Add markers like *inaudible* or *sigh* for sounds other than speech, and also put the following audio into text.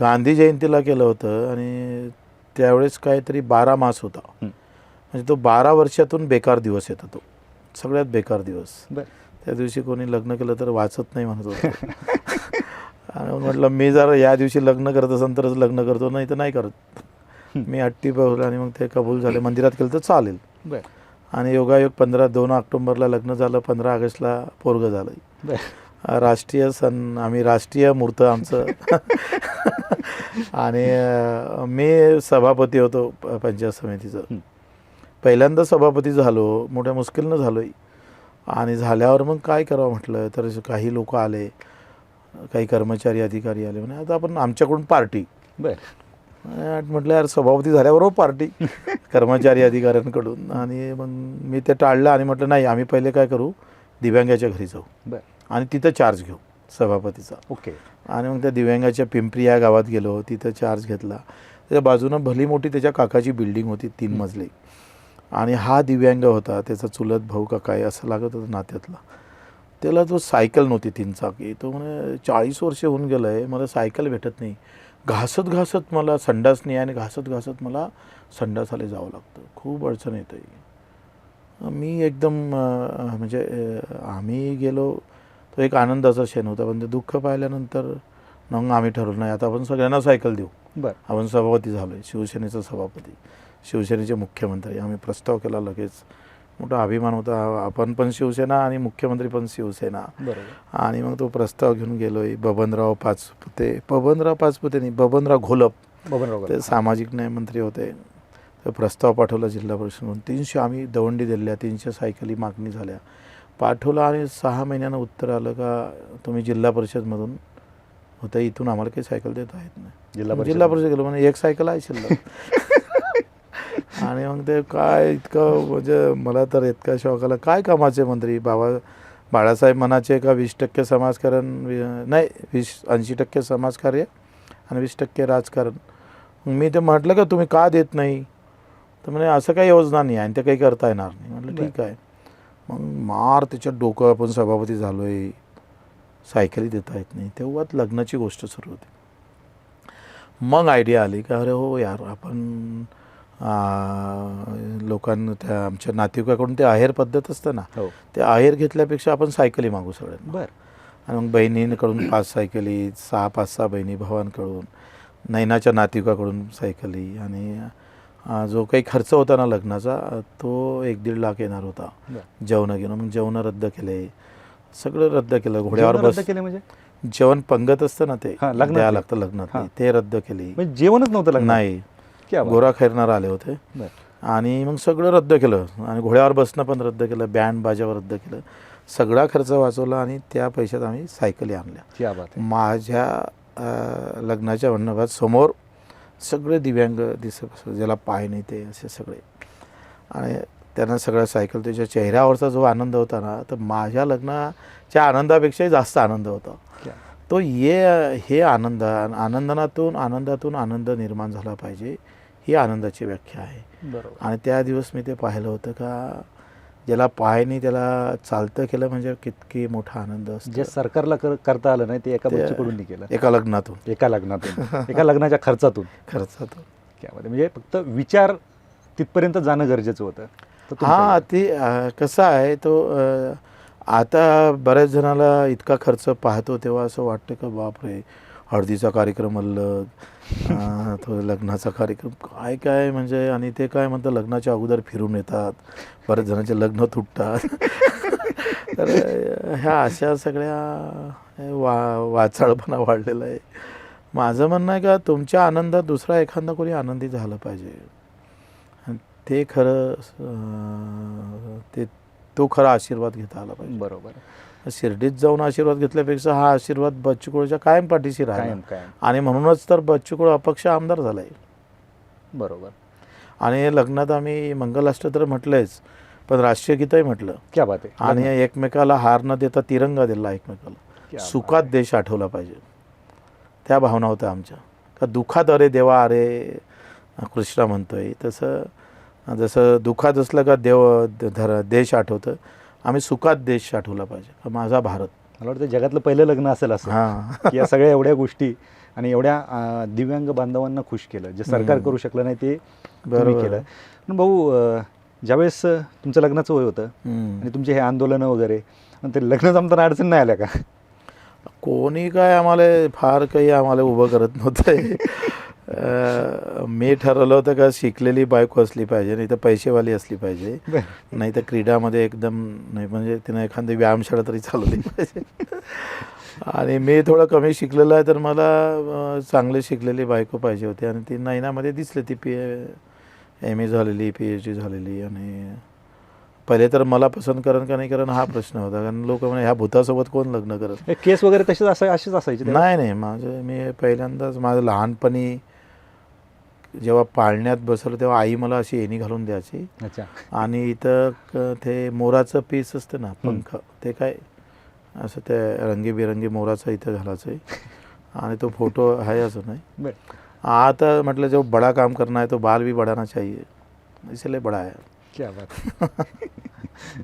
गांधी जयंतीला केलं होतं आणि त्यावेळेस काहीतरी बारा मास होता. म्हणजे तो बारा वर्षातून बेकार दिवस येतो तो. सगळ्यात बेकार दिवस. त्या दिवशी कोणी लग्न केलं तर वाचत नाही म्हणत होतं. *laughs* आणि म्हटलं मी जर या दिवशी लग्न करत असेल तरच लग्न करतो नाही तर नाही करत. मी अट्टी पावलं आणि मग ते कबूल झाले. मंदिरात केलं तर चालेल. आणि योगायोग पंधरा दोन ऑक्टोबरला लग्न झालं पंधरा ऑगस्टला पोरगं झालं. राष्ट्रीय सण आम्ही राष्ट्रीय मूर्त आमचं. *laughs* आणि मी सभापती होतो पंचायत समितीचं. पहिल्यांदा सभापती झालो मोठ्या मुश्किलनं झालो आणि झाल्यावर मग काय करावं म्हटलं तर काही लोक आले काही कर्मचारी अधिकारी आले म्हणे आता आपण आमच्याकडून पार्टी. बर. म्हटलं यार सभापती झाल्याबरोबर पार्टी. *laughs* कर्मचारी अधिकाऱ्यांकडून. आणि मग मी ते टाळलं आणि म्हटलं नाही आम्ही पहिले काय करू दिव्यांगाच्या घरी जाऊ. बर. आणि तिथं चार्ज घेऊ. सभापतीचा. ओके. आणि मग त्या दिव्यांगाच्या पिंपरी या गावात गेलो तिथं चार्ज घेतला. त्याच्या बाजूनं भली मोठी त्याच्या काकाची बिल्डिंग होती तीन मजली. आणि हा दिव्यांग होता त्याचा चुलत भाऊ का काय असं लागत होतं नात्यातला. त्याला तो सायकल नव्हती तीन चाकी. तो म्हणे चाळीस वर्ष होऊन गेलं आहे मला सायकल भेटत नाही. घासत घासत मला संडास नाही आणि घासत घासत मला संडासाला जावं लागतं. खूप अडचण येते मी एकदम म्हणजे आम्ही गेलो तो एक आनंदाचा क्षण होता. पण ते दुःख पाहिल्यानंतर मग आम्ही ठरवलं नाही आता आपण सगळ्यांना सायकल देऊ. बर. आपण सभापती झालो आहे शिवसेनेचा सभापती शिवसेनेचे मुख्यमंत्री. आम्ही प्रस्ताव केला लगेच. मोठा अभिमान होता. आपण पण शिवसेना आणि मुख्यमंत्री पण शिवसेना. बरोबर. आणि मग तो प्रस्ताव घेऊन गेलो आहे बबनराव पाचपुते. बबनराव पाचपुते नाही बबनराव घोलप. बबनराव ते. सामाजिक न्याय मंत्री होते. तर प्रस्ताव पाठवला जिल्हा परिषदमधून तीनशे आम्ही दवंडी दिल्या तीनशे सायकली मागणी झाल्या. पाठवला आणि सहा महिन्यानं उत्तर आलं का तुम्ही जिल्हा परिषदमधून? होता इथून आम्हाला काही सायकल देता येत नाही. जिल्हा परिषद. जिल्हा परिषद गेलो म्हणजे एक सायकल आहे शिल्लक. *laughs* आणि मग ते काय इतकं म्हणजे मला तर इतका शौक आला. काय कामाचे मंत्री? बाबा बाळासाहेब म्हणाचे का वीस टक्के समाजकारण नाही वीस ऐंशी टक्के समाजकार्य आणि वीस टक्के राजकारण. मी ते म्हटलं का तुम्ही का देत नाही? तर म्हणे असं काही योजना नाही आणि ते काही करता येणार नाही. म्हटलं ठीक आहे. मग मार त्याच्यात डोकं आपण सभापती झालो आहे सायकली देता येत नाही. तेव्हाच लग्नाची गोष्ट सुरू होती. मग आयडिया आली का अरे हो यार आपण लोकांना त्या आमच्या नातेवाईकाकडून ते आहेर पद्धत असतं ना हो. ते आहेर घेतल्यापेक्षा आपण सायकली मागू सगळ्यांना. बर. आणि मग बहिणींकडून पाच सायकली सहा पाच सहा बहिणी भावांकडून नैनाच्या नातिकाकडून सायकली आणि जो काही खर्च होता ना लग्नाचा तो एक दीड लाख येणार होता जेवणं घेणं. मग जेवणं रद्द केले. सगळं रद्द केलं. घोड्यावर बस केले म्हणजे? जेवण पंगत असतं ना ते. द्यावं. लागतं लग्नात. ते रद्द केली. म्हणजे जेवणच नव्हतं? नाही. गोरा खैरनार आले होते. आणि मग सगळं रद्द केलं. आणि घोड्यावर बसणं पण रद्द केलं. बँड बाजावर रद्द केलं. सगळा खर्च वाचवला आणि त्या पैशात आम्ही सायकली आणल्या. माझ्या लग्नाच्या मंडपात समोर सगळे दिव्यांग दिसत ज्याला पाय नाही ते असे सगळे. आणि त्यांना सगळ्या सायकल त्याच्या चेहऱ्यावरचा जो आनंद होता ना तर माझ्या लग्नाच्या आनंदापेक्षाही जास्त आनंद होता. तो ये हे आनंद आनंदनातून आनंदातून आनंद निर्माण झाला पाहिजे ही आनंदाची व्याख्या आहे. बरोबर. आणि त्या दिवस मी ते पाहिलं होतं का ज्याला पाय नाही त्याला चालतं केलं म्हणजे कितकी मोठा आनंद जे सरकारला कर- करता आलं नाही ते एका बच्चूकडून केलं. एका लग्नातून. एका लग्नातून. एका लग्नाच्या खर्चातून. खर्चातून. म्हणजे फक्त विचार तिथपर्यंत जाणं गरजेचं होतं. हा? ती कसं आहे तो आता बऱ्याच जणाला इतका खर्च पाहतो तेव्हा असं वाटतं का बापरे हळदीचा कार्यक्रम *laughs* अं, तो लग्नाचा कार्यक्रम काय काय म्हणजे आणि ते काय म्हणतं लग्नाच्या अगोदर फिरून येतात बऱ्याच जणांचे लग्न तुटतात. *laughs* तर ह्या अशा सगळ्या वा वाचाळपणा वाढलेला आहे. माझं म्हणणं आहे का तुमच्या आनंदात दुसरा एखादा कोणी आनंदी झालं पाहिजे. ते खरं ते तो खरा आशीर्वाद घेता आला पाहिजे. बरोबर. शिर्डीत जाऊन आशीर्वाद घेतल्यापेक्षा हा आशीर्वाद बच्चूकडच्या कायम पाठीशी राहिला. कायम कायम. आणि म्हणूनच तर बच्चूकुळ अपक्ष आमदार झालाय. बरोबर. आणि लग्नात आम्ही मंगलाष्ट तर म्हटलंयच पण राष्ट्रीय गीतही म्हटलं. क्या बात आहे. आणि एकमेकाला हार न देता तिरंगा दिला एकमेकाला. बात सुखात देश आठवला पाहिजे. त्या भावना होत्या आमच्या. का दुखात अरे देवा अरे कृष्णा म्हणतोय तसं जसं दुखात असलं का देव धर देश आठवतं आम्ही सुखात देश आठवला पाहिजे. माझा भारत. मला वाटतं जगातलं पहिलं लग्न असेल असं. हां. *laughs* या सगळ्या एवढ्या गोष्टी आणि एवढ्या दिव्यांग बांधवांना खुश केलं. जे सरकार. करू शकलं नाही ते बरोबर. केलं. पण भाऊ ज्यावेळेस तुमचं लग्नाचं वय होतं. आणि तुमचे हे आंदोलनं वगैरे आणि ते लग्न जमताना अडचण नाही आल्या का? कोणी काय आम्हाला फार काही आम्हाला उभं करत नव्हतं. *laughs* मी ठरवलं होतं का शिकलेली बायको असली पाहिजे नाही तर पैसेवाली असली पाहिजे. नाही तर क्रीडामध्ये एकदम नाही म्हणजे तिनं एखादी व्यायामशाळा तरी चालवली पाहिजे. *laughs* आणि मी थोडं कमी शिकलेलं आहे तर मला चांगली शिकलेली बायको पाहिजे होती. आणि ती नैनामध्ये दिसली ती पी एम ए झालेली पी एच डी झालेली. आणि पहिले तर मला पसंत करण का नाही करण हा प्रश्न होता. कारण लोक म्हणे ह्या भूतासोबत कोण लग्न करत? हे केस वगैरे तसेच असं असेच असायचे? नाही नाही. माझं मी पहिल्यांदाच माझं लहानपणी जेव्हा पाळण्यात बसवलं तेव्हा आई मला अशी येणी घालून द्यायची. अच्छा. आणि इथं क- ते मोराचं पीस असतं ना पंख ते काय असं ते रंगीबिरंगी मोराचं इथं घालायचं आहे *laughs* आणि तो फोटो आहे अजून नाही. बरं. आता मतलब जो बड़ा काम करना है तो बाल भी बढ़ाना चाहिए इसलिए बड़ा है क्या बात. *laughs*